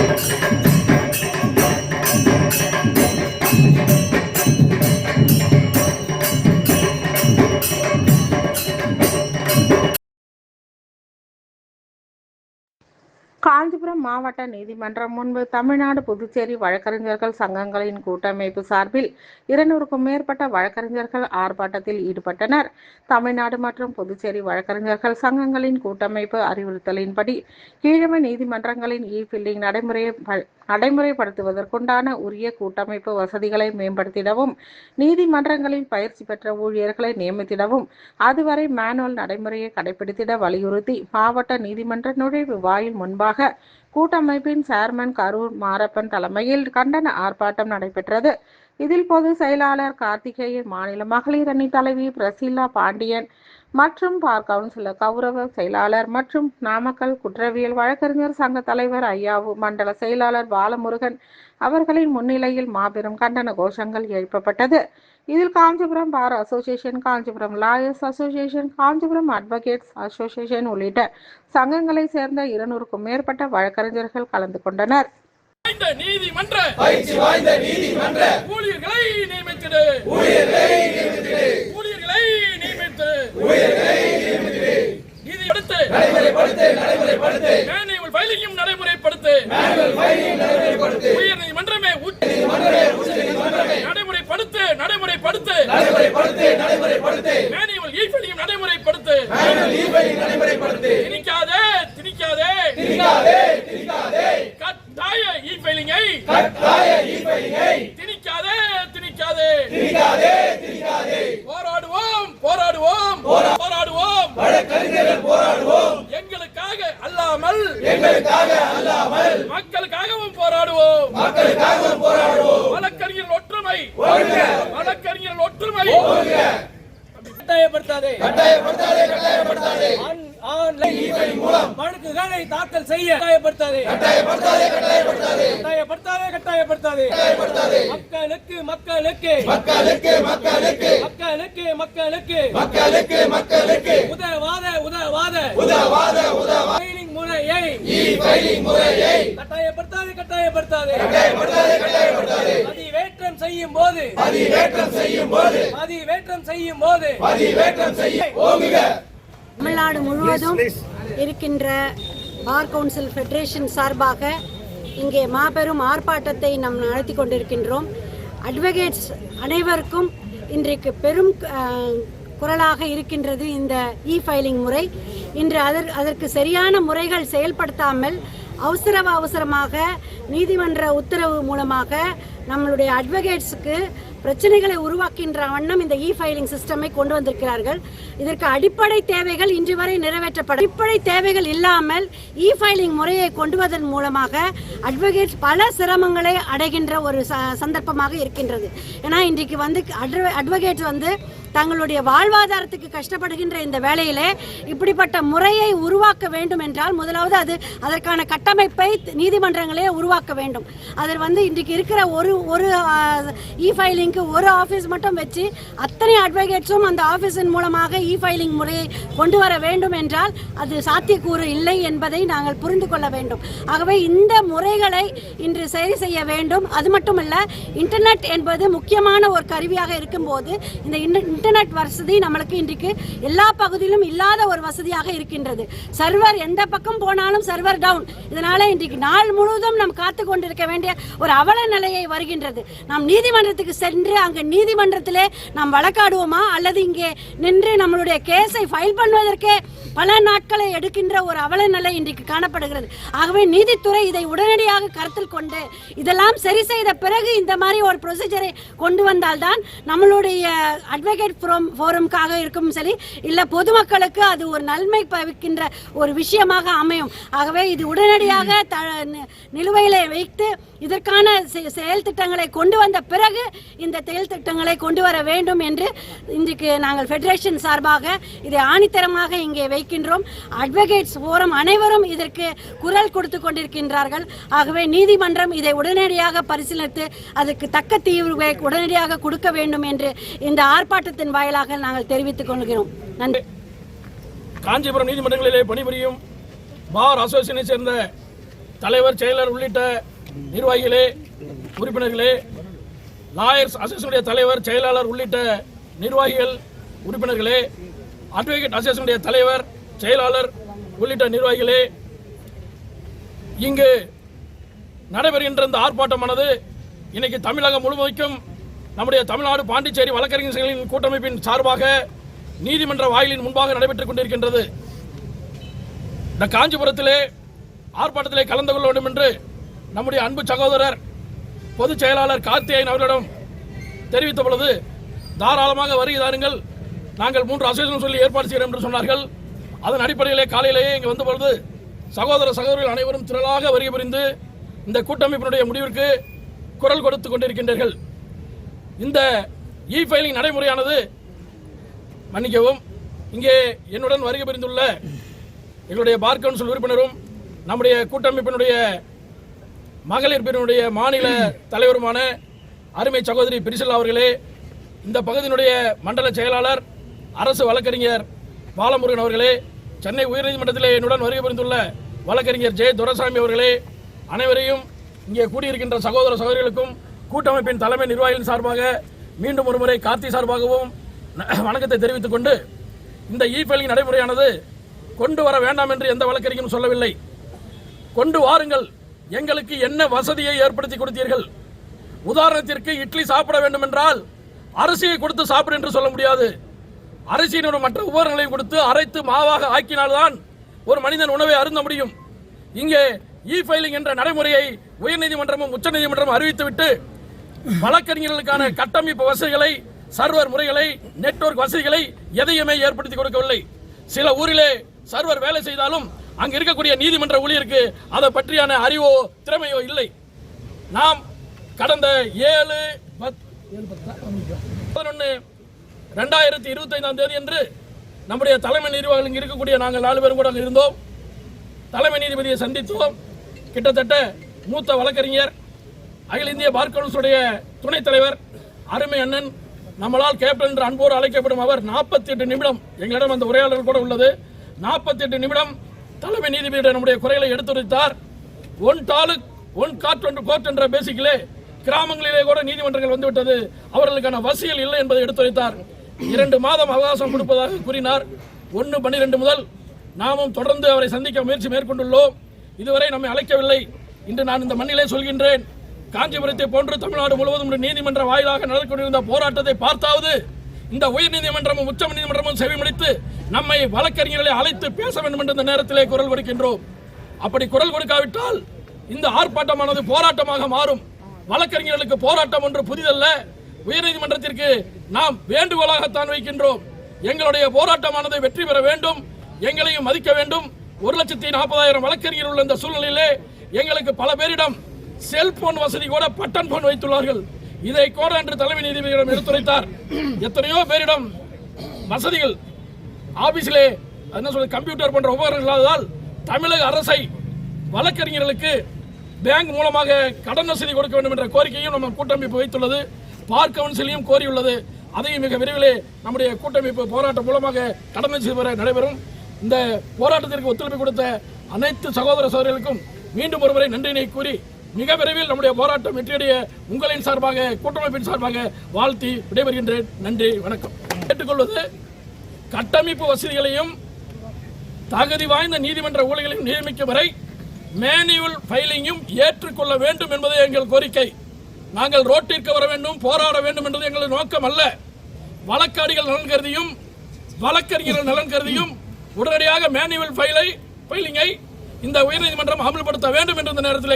Thank you. Kanchipuram மாவட்ட நீதிமன்றம் முன்பு தமிழ்நாடு புதுச்சேரி வழக்கறிஞர்கள் சங்கங்களின் கூட்டமைப்பு சார்பில் இருநூறுக்கும் மேற்பட்ட வழக்கறிஞர்கள் ஆர்ப்பாட்டத்தில் ஈடுபட்டனர். தமிழ்நாடு மற்றும் புதுச்சேரி வழக்கறிஞர்கள் சங்கங்களின் கூட்டமைப்பு அறிவுறுத்தலின்படி கீழமை நீதிமன்றங்களின் இ ஃபில்லிங் நடைமுறையை ப- நடைமுறைப்படுத்துவதற்குண்டான உரிய கூட்டமைப்பு வசதிகளை மேம்படுத்திடவும் நீதிமன்றங்களில் பயிற்சி பெற்ற ஊழியர்களை நியமித்திடவும் அதுவரை மேனுவல் நடைமுறையை கடைபிடித்திட வலியுறுத்தி மாவட்ட நீதிமன்ற நுழைவு வாயில் முன்பாக கூட்டமைப்பின் சேர்மன் கரூர் மாரப்பன் தலைமையில் கண்டன ஆர்ப்பாட்டம் நடைபெற்றது. இதில் பொதுச் செயலாளர் கார்த்திகேயன் மாநில மகளிர் அணி தலைவி பிரசில்லா பாண்டியன் மற்றும் பார் கவுன்சிலர் கௌரவ செயலாளர் மற்றும் நாமக்கல் குற்றவியல் வழக்கறிஞர் சங்க தலைவர் ஐயாவு மண்டல செயலாளர் பாலமுருகன் அவர்களின் முன்னிலையில் மாபெரும் கண்டன கோஷங்கள் எழுப்பப்பட்டது. இதில் Kanchipuram bar association Kanchipuram lawyers association Kanchipuram advocates association உள்ளிட்ட சங்கங்களை சேர்ந்த இருநூறுக்கும் மேற்பட்ட வழக்கறிஞர்கள் கலந்து கொண்டனர். நீதிமன்ற பயிற்சி வாய்ந்த நீதிமன்ற. ஊழியர்களை நியமித்திடு ஊழியர்களை ஊழியர்களை நியமித்து. ஊழியர்களை நீதிப்படுத்து. நடைமுறைப்படுத்து நடைமுறைப்படுத்து. மேனுவல் ஃபைலிங்கும் நடைமுறைப்படுத்து. மேனுவல் ஃபைலிங் நடைமுறைப்படுத்து. உயர் நீதிமன்றமே உச்ச நீதிமன்றமே உச்ச நீதிமன்றமே நடைமுறைப்படுத்து. நடைமுறைப்படுத்து நடைமுறைப்படுத்து. மேனுவல் ஃபைலிங்கும் நடைமுறைப்படுத்து. மேனுவல் ஃபைலிங் நடைமுறைப்படுத்து. திணிக்காதே திணிக்காதே. திரிக்காதே திரிக்காதே கட்டாய இ ஃபைலிங்கை கட்டாய இ ஃபைலிங்கை திணிக்காதே. திணிக்காதே திரிக்காதே திரிக்காதே போராடுவோம் போராடுவோம் போராடுவோம். வழக்கறிஞர்கள் போராடுவோம். எங்களுக்காக அல்லாமல் எங்களுக்காக அல்லாமல் மக்களுக்காகவும் போராடுவோம். மக்களுக்காகவும் போராடுவோம். ஒற்றுமை. வாழ்க வழக்கறிஞர் ஒற்றுமை. கட்டாயப்படுத்தாதே. கட்டாயப்படுத்தாதே கட்டாயப்படுத்தாதே. வழக்குகளை தாக்கல் செய்ய. கட்டாயப்படுத்தாதே. கட்டாயப்படுத்தாதே கட்டாயப்படுத்தாதே. கட்டாயப்படுத்தாதே கட்டாயப்படுத்தாதே. கட்டாயப்படுத்தாதே. மக்களுக்கு மக்களுக்கு. மக்களுக்கு மக்களுக்கு. மக்களுக்கு மக்களுக்கு. மக்களுக்கு மக்களுக்கு. உதவாத உதவாத. உதவாத உதவா ஃபைலிங் முறையை. இ ஃபைலிங் முறையை. கட்டாயப்படுத்தாதே கட்டாயப்படுத்தாதே. கட்டாயப்படுத்தாதே கட்டாயப்படுத்தாதே. செய்யும் போது பதிவேற்றம் செய்யும் போது பதிவேற்றம் செய்யும் போது பதிவேற்றம் செய்ய ஓங்குக. தமிழ்நாடு முழுவதும் இருக்கின்ற பார் கவுன்சில் ஃபெடரேஷன் சார்பாக இங்கே மாபெரும் ஆர்ப்பாட்டத்தை நாம் நடத்தி கொண்டிருக்கின்றோம். அட்வொகேட்ஸ் அனைவருக்கும் இன்றைக்கு பெரும் குரலாக இருக்கின்றது இந்த இ ஃபைலிங் முறை. இன்று அதற் அதற்கு சரியான முறைகள் செயல்படுத்தாமல் அவசர அவசரமாக நீதிமன்ற உத்தரவு மூலமாக நம்மளுடைய அட்வொகேட்ஸுக்கு பிரச்சனைகளை உருவாக்கின்ற வண்ணம் இந்த இ ஃபைலிங் சிஸ்டமை கொண்டு வந்திருக்கிறார்கள். இதற்கு அடிப்படை தேவைகள் இன்று வரை நிறைவேற்றப்பட அடிப்படை தேவைகள் இல்லாமல் இ ஃபைலிங் முறையை கொண்டுவதன் மூலமாக அட்வொகேட்ஸ் பல சிரமங்களை அடைகின்ற ஒரு ச- சந்தர்ப்பமாக இருக்கின்றது. ஏன்னா இன்றைக்கு வந்து அட்வொகேட் வந்து தங்களுடைய வாழ்வாதாரத்துக்கு கஷ்டப்படுகின்ற இந்த வேளையிலே இப்படிப்பட்ட முறையை உருவாக்க வேண்டும் என்றால் முதலாவது அது அதற்கான கட்டமைப்பை நீதிமன்றங்களே உருவாக்க வேண்டும். அதில் வந்து இன்றைக்கு இருக்கிற ஒரு ஒரு இ ஃபைலிங்க்கு ஒரு ஆஃபீஸ் மட்டும் வச்சு அத்தனை அட்வொகேட்ஸும் அந்த ஆஃபீஸின் மூலமாக இ ஃபைலிங் முறையை கொண்டு வர வேண்டும் என்றால் அது சாத்தியக்கூறு இல்லை என்பதை நாங்கள் புரிந்து கொள்ள வேண்டும். ஆகவே இந்த முறைகளை இன்று சரி செய்ய வேண்டும். அது மட்டுமல்ல இன்டர்நெட் என்பது முக்கியமான ஒரு கருவியாக இருக்கும்போது இந்த இன்டர் இன்டர்நெட் வசதி நம்மளுக்கு இன்றைக்கு எல்லா பகுதியிலும் இல்லாத ஒரு வசதியாக இருக்கின்றது. சர்வர் எந்த பக்கம் போனாலும் சர்வர் டவுன் இதனால இன்றைக்கு நாள் முழுவதும் நாம் காத்து கொண்டிருக்க வேண்டிய ஒரு அவல நிலையை வருகின்றது. நாம் நீதிமன்றத்துக்கு சென்று அங்கு நீதிமன்றத்திலே நாம் வழக்காடுவோமா? அல்லது இங்கே நின்று நம்மளுடைய கேஸை ஃபைல் பண்ணுவதற்கே பல நாட்களை எடுக்கின்ற ஒரு அவல நிலை இன்றைக்கு காணப்படுகிறது. ஆகவே நீதித்துறை இதை உடனடியாக கருத்தில் கொண்டு இதெல்லாம் சரி செய்த பிறகு இந்த மாதிரி ஒரு ப்ரொசீஜரை கொண்டு வந்தால்தான் நம்மளுடைய அட்வொகேட் ஃபோரம் ஃபோரமுக்காக இருக்கும் சரி இல்லை பொதுமக்களுக்கு அது ஒரு நன்மை பவிக்கின்ற ஒரு விஷயமாக அமையும். ஆகவே இது உடனடியாக த நிலுவையில் வைத்து இதற்கான செ- செயல் திட்டங்களை கொண்டு வந்த பிறகு இந்த செயல் திட்டங்களை கொண்டு வர வேண்டும் என்று இன்றைக்கு நாங்கள் ஃபெடரேஷன் சார்பாக இதை ஆணித்தரமாக இங்கே வைக்கின்றோம். அட்வொகேட்ஸ் ஃபோரம் அனைவரும் இதற்கு குரல் கொடுத்து கொண்டிருக்கின்றார்கள். ஆகவே நீதிமன்றம் இதை உடனடியாக பரிசீலித்து அதற்கு தக்க தீர்வை உடனடியாக கொடுக்க வேண்டும் என்று இந்த ஊடகத்தின் வாயிலாக நாங்கள் தெரிவித்துக் கொள்கிறோம். நன்றி. காஞ்சிபுரம் நீதிமன்றங்களிலே பணிபுரியும் பார் அசோசியேஷனை சேர்ந்த தலைவர் செயலர் உள்ளிட்ட நிர்வாகிகளே உறுப்பினர்களே லாயர்ஸ் அசோசியேஷனுடைய தலைவர் செயலாளர் உள்ளிட்ட நிர்வாகிகள் உறுப்பினர்களே அட்வொகேட் அசோசியேஷனுடைய தலைவர் செயலாளர் உள்ளிட்ட நிர்வாகிகளே இங்கு நடைபெறுகின்ற இந்த ஆர்ப்பாட்டமானது இன்னைக்கு தமிழகம் முழுமைக்கும் நம்முடைய தமிழ்நாடு பாண்டிச்சேரி வழக்கறிஞர்களின் கூட்டமைப்பின் சார்பாக நீதிமன்ற வாயிலின் முன்பாக நடைபெற்றுக் கொண்டிருக்கின்றது. இந்த காஞ்சிபுரத்திலே ஆர்ப்பாட்டத்திலே கலந்து கொள்ள வேண்டும் என்று நம்முடைய அன்பு சகோதரர் பொதுச் செயலாளர் கார்த்தியன் அவர்களிடம் தெரிவித்த பொழுது தாராளமாக வருகை தாருங்கள். நாங்கள் மூன்று அசோசியேஷன் சொல்லி ஏற்பாடு செய்கிறோம் என்று சொன்னார்கள். அதன் அடிப்படையிலே காலையிலேயே இங்கே வந்த பொழுது சகோதர சகோதரிகள் அனைவரும் திரளாக வருகை புரிந்து இந்த கூட்டமைப்பினுடைய முடிவிற்கு குரல் கொடுத்து கொண்டிருக்கின்றீர்கள். இந்த இ ஃபைலிங் நடைமுறையானது மன்னிக்கவும் இங்கே என்னுடன் வருகை புரிந்துள்ள எங்களுடைய பார் கவுன்சில் உறுப்பினரும் நம்முடைய கூட்டமைப்பினுடைய மகளிர் பிரிவினுடைய மாநில தலைவருமான அருமை சகோதரி பிரிசல் அவர்களே இந்த பகுதியினுடைய மண்டல செயலாளர் அரசு வழக்கறிஞர் பாலமுருகன் அவர்களே சென்னை உயர்நீதிமன்றத்தில் என்னுடன் வருகை புரிந்துள்ள வழக்கறிஞர் ஜெய துரசாமி அவர்களே அனைவரையும் இங்கே கூடியிருக்கின்ற சகோதர சகோதரிகளுக்கும் கூட்டமைப்பின் தலைமை நிர்வாகிகள் சார்பாக மீண்டும் ஒருமுறை கார்த்தி சார்பாகவும் வணக்கத்தை தெரிவித்துக் கொண்டு இந்த இ ஃபைலிங் நடைமுறையானது கொண்டு வர வேண்டாம் என்று எந்த வழக்கறிஞரும் சொல்லவில்லை. கொண்டு வாருங்கள். எங்களுக்கு என்ன வசதியை ஏற்படுத்தி கொடுத்தீர்கள்? உதாரணத்திற்கு இட்லி சாப்பிட வேண்டும் என்றால் அரிசியை கொடுத்து சாப்பிடு என்று சொல்ல முடியாது. அரிசியினுடைய மற்ற உபகரணங்களையும் கொடுத்து அரைத்து மாவாக ஆக்கினால்தான் ஒரு மனிதன் உணவை அருந்த முடியும். இங்கே இ ஃபைலிங் என்ற நடைமுறையை உயர்நீதிமன்றமும் உச்சநீதிமன்றமும் அறிவித்துவிட்டு வழக்கறிஞர்களுக்கான கட்டமைப்பு வசதிகளை சர்வர் முறைகளை நெட்வொர்க் வசதிகளை எதையுமே ஏற்படுத்தி கொடுக்கவில்லை. சில ஊரிலே சர்வர் வேலை செய்தாலும் அங்க இருக்கக்கூடிய நீதிமன்ற ஊழியருக்கு அதை பற்றியான அறிவோ திறமையோ இல்லை. நாம் கடந்த ஏழு பதினொன்று ரெண்டாயிரத்தி இருபத்தைந்தாம் தேதி என்று நம்முடைய தலைமை நீதிபதிகள் இங்கே இருக்கக்கூடிய நாங்கள் நாலு பேரும் கூட இருந்தோம். தலைமை நீதிபதியை சந்தித்தோம். கிட்டத்தட்ட மூத்த வழக்கறிஞர் அகில இந்திய பார் கவுன்சிலுடைய துணைத் தலைவர் அருமை அண்ணன் நம்மளால் கேப்டன் என்று அன்போடு அழைக்கப்படும் அவர் 48 எட்டு நிமிடம் எங்களிடம் அந்த உரையாடல் கூட உள்ளது. 48 எட்டு நிமிடம் தலைமை நீதிபதியிடம் நம்முடைய குறைகளை எடுத்துரைத்தார். ஒன் தாலுக் ஒன் காட் ஒன்று கோர்ட் என்ற பேசிக்கிலே கிராமங்களிலே கூட நீதிமன்றங்கள் வந்துவிட்டது. அவர்களுக்கான வசதிகள் இல்லை என்பதை எடுத்துரைத்தார். இரண்டு மாதம் அவகாசம் கொடுப்பதாக கூறினார். ஒன்று பன்னிரெண்டு முதல் நாமும் தொடர்ந்து அவரை சந்திக்க முயற்சி மேற்கொண்டுள்ளோம். இதுவரை நம்மை அழைக்கவில்லை. இன்று நான் இந்த மண்ணிலே சொல்கின்றேன். காஞ்சிபுரத்தை போன்று தமிழ்நாடு முழுவதும் நீதிமன்ற வாயிலாக நடக்கொண்டிருந்த போராட்டத்தை பார்த்தாவது இந்த உயர் நீதிமன்றமும் உச்ச நீதிமன்றமும் செவிமடித்து நம்மை வழக்கறிஞர்களை அழைத்து பேச வேண்டும் என்ற நேரத்திலே குரல் கொடுக்கின்றோம். அப்படி குரல் கொடுக்காவிட்டால் இந்த ஆர்ப்பாட்டமானது போராட்டமாக மாறும். வழக்கறிஞர்களுக்கு போராட்டம் ஒன்று புதிதல்ல. உயர்நீதிமன்றத்திற்கு நாம் வேண்டுகோளாகத்தான் வைக்கின்றோம். எங்களுடைய போராட்டமானது வெற்றி பெற வேண்டும். எங்களையும் மதிக்க வேண்டும். ஒரு லட்சத்தி நாற்பதாயிரம் வழக்கறிஞர் உள்ள இந்த சூழ்நிலையிலே எங்களுக்கு பல பேரிடம் செல்போன் வசதி கூட பட்டன் போன் வைத்துள்ளார்கள். இதை கூட என்று தலைமை நீதிபதியிடம் எடுத்துரைத்தார். எத்தனையோ பேரிடம் வசதிகள். ஆபீஸிலே என்ன சொல்றது கம்ப்யூட்டர் போன்ற உபகரணங்கள் இல்லாததால் தமிழக அரசை வழக்கறிஞர்களுக்கு பேங்க் மூலமாக கடன் வசதி கொடுக்க வேண்டும் என்ற கோரிக்கையும் நம்ம கூட்டமைப்பு வைத்துள்ளது. பார் கவுன்சிலையும் கோரியுள்ளது. அதையும் மிக விரைவிலே நம்முடைய கூட்டமைப்பு போராட்டம் மூலமாக கடன் வசதி பெற நடைபெறும். இந்த போராட்டத்திற்கு ஒத்துழைப்பு கொடுத்த அனைத்து சகோதர சகோதரிகளுக்கும் மீண்டும் ஒருமுறை நன்றினை கூறி மிக விரைவில் நம்முடைய போராட்டம் வெற்றியடைய உங்களின் சார்பாக கூட்டமைப்பின் சார்பாக வாழ்த்தி விடைபெறுகின்றேன். நன்றி வணக்கம். கேட்டுக்கொள்வது கட்டமைப்பு வசதிகளையும் தகுதி வாய்ந்த நீதிமன்ற ஊழியர்களையும் நியமிக்கும் வரை மேனுவல் ஃபைலிங்கும் ஏற்றுக்கொள்ள வேண்டும் என்பது எங்கள் கோரிக்கை. நாங்கள் ரோட்டிற்கு வர வேண்டும் போராட வேண்டும் என்பது எங்களது நோக்கம் அல்ல. வழக்காடிகள் நலன் கருதியும் வழக்கறிஞர்கள் நலன் கருதியும் உடனடியாக மேனுவல் ஃபைலை ஃபைலிங்கை இந்த உயர்நீதிமன்றம் அமல்படுத்த வேண்டும் என்ற இந்த நேரத்தில்